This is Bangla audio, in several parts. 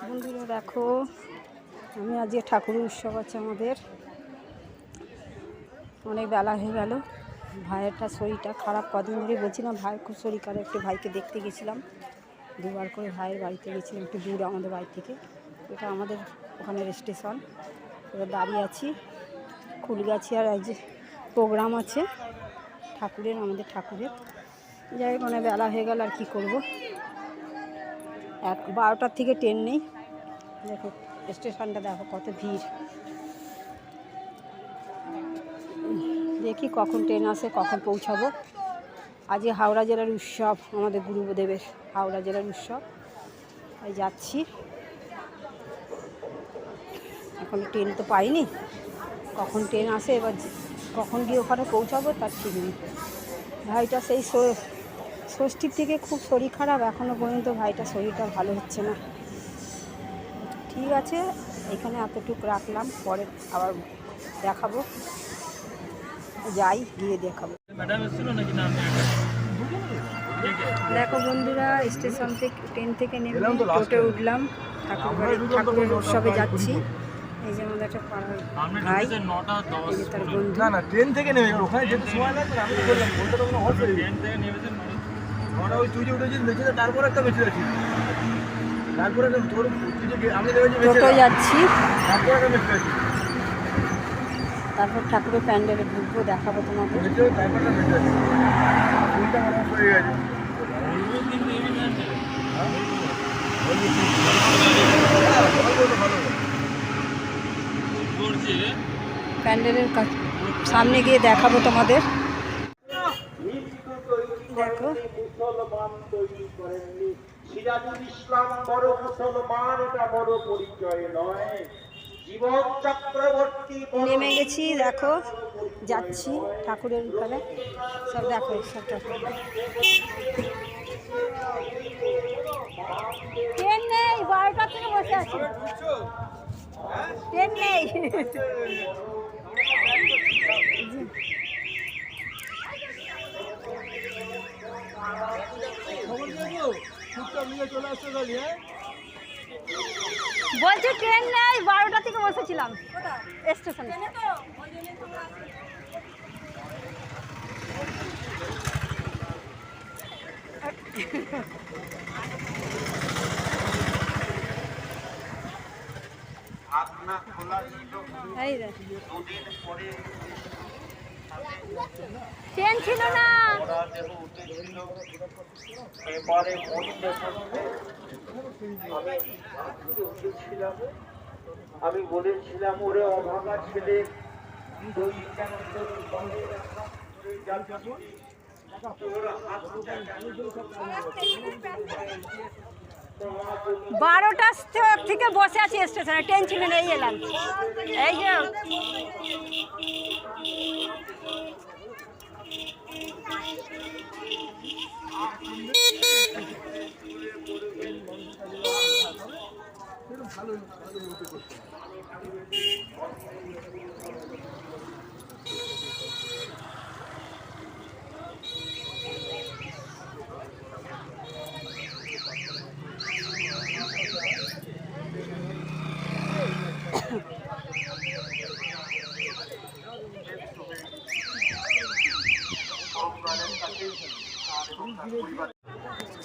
বন্ধুরা দেখো, আমি আজকে ঠাকুরের উৎসব আছে আমাদের। অনেক বেলা হয়ে গেল। ভাইয়েরটা শরীরটা খারাপ, কদিন ধরে বলছিলাম ভাইয়ের খুব শরীর খারাপ, একটু ভাইকে দেখতে গেছিলাম। দুবার করে ভাইয়ের বাড়িতে গেছিলাম, একটু দূর আমাদের বাড়ি থেকে। এটা আমাদের ওখানের স্টেশন। এবার দাঁড়িয়ে আছি কুলগাছি আর আজ প্রোগ্রাম আছে। ঠাকুরের, আমাদের ঠাকুরের। যাই হোক, অনেক বেলা হয়ে গেল, আর কী করব? এক বারোটার থেকে ট্রেন নেই। দেখো, স্টেশনটা দেখো, কত ভিড়। দেখি কখন ট্রেন আসে, কখন পৌঁছাবো। আজকে হাওড়া জেলার উৎসব, আমাদের গুরুদেবের হাওড়া জেলার উৎসব। তাই যাচ্ছি। এখন ট্রেন তো পাইনি। কখন ট্রেন আসে, এবার কখন গিয়ে ওখানে পৌঁছাবো, তার ঠিক নেই। ভাইটা সেই ষষ্ঠীর থেকে খুব শরীর খারাপ এখনও পর্যন্ত ভাইটা শরীরটা ভালো হচ্ছে না। ঠিক আছে এখানে এতটুকু রাখলাম পরে আবার দেখাবো। যাই গিয়ে দেখাবো? দেখো বন্ধুরা স্টেশন থেকে ট্রেন থেকে নেমে টোটে উঠলাম ঠাকুর ঠাকুরের উৎসবে যাচ্ছি। এই যে আমাদের একটা পাড়ার ভাই তার বন্ধু। না না ট্রেন থেকে নেমে ওখানে যেতে সময় লাগবে আমি বললাম বলতে তো কোনো হট ট্রেন থেকে নেমেছেন ওরা ওই তুই যে উঠেছিস মেছেদা তারপর একটা তারপরে একটা তোর তুই যে আমি নেমেছি টোটো যাচ্ছি। তারপর একটা তারপর ঠাকুরের প্যান্ডেলে ঢুকবো দেখাবো তোমাকে আমার প্যান্ডেলের কাছ- সামনে গিয়ে দেখাবো তোমাদের দেখো মুসলমান তৈরি করেননি। সিরাজুল ইসলাম বড় মুসলমান এটা বড় পরিচয় নয়। জীবন চক্রবর্তী নেমে গেছি দেখো যাচ্ছি ঠাকুরের উপরে সব দেখো সব ঠাকুর ট্রেন নেই বারোটা থেকে বসে আছি। ট্রেন নেই। বলছি ট্রেন নেই বারোটা থেকে বসেছিলাম। স্টেশনে। আপনা খোলা এই রে দুদিন পরে ট্রেন ছিল না। আমি বলেছিলাম ওরে অভাগা ছেলে বারোটা থেকে বসে আছি স্টেশনে ট্রেন ছিল না এই এলাম। এই যে। ভালো ভালো করতে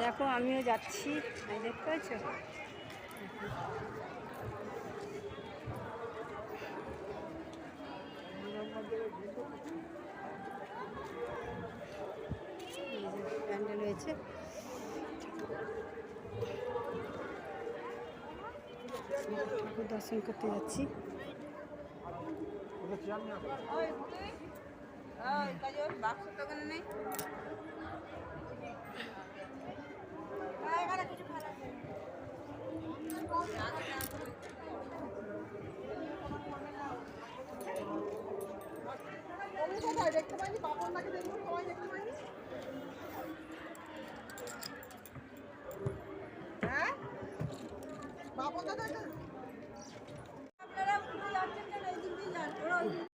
দেখো আমিও যাচ্ছি। দেখতে পাচ্ছ? প্যান্ডেল হয়েছে দর্শন করতে যাচ্ছি। দেখতে পাইনি বাপন নাকি দেখব সবাই দেখতে